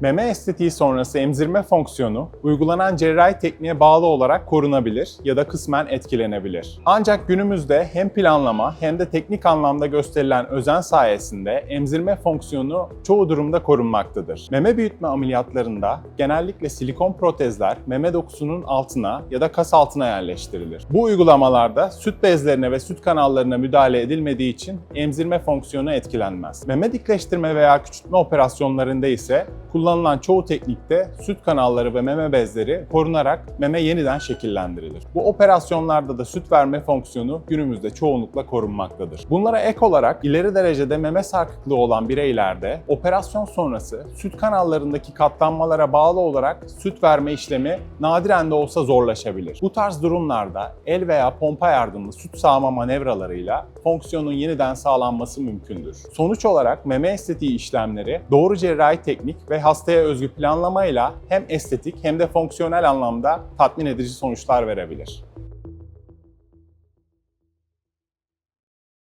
Meme estetiği sonrası emzirme fonksiyonu uygulanan cerrahi tekniğe bağlı olarak korunabilir ya da kısmen etkilenebilir. Ancak günümüzde hem planlama hem de teknik anlamda gösterilen özen sayesinde emzirme fonksiyonu çoğu durumda korunmaktadır. Meme büyütme ameliyatlarında genellikle silikon protezler meme dokusunun altına ya da kas altına yerleştirilir. Bu uygulamalarda süt bezlerine ve süt kanallarına müdahale edilmediği için emzirme fonksiyonu etkilenmez. Meme dikleştirme veya küçültme operasyonlarında ise kullanılan çoğu teknikte süt kanalları ve meme bezleri korunarak meme yeniden şekillendirilir. Bu operasyonlarda da süt verme fonksiyonu günümüzde çoğunlukla korunmaktadır. Bunlara ek olarak ileri derecede meme sarkıklığı olan bireylerde operasyon sonrası süt kanallarındaki katlanmalara bağlı olarak süt verme işlemi nadiren de olsa zorlaşabilir. Bu tarz durumlarda el veya pompa yardımlı süt sağma manevralarıyla fonksiyonun yeniden sağlanması mümkündür. Sonuç olarak meme estetiği işlemleri doğru cerrahi teknik ve hastaya özgü planlamayla hem estetik hem de fonksiyonel anlamda tatmin edici sonuçlar verebilir.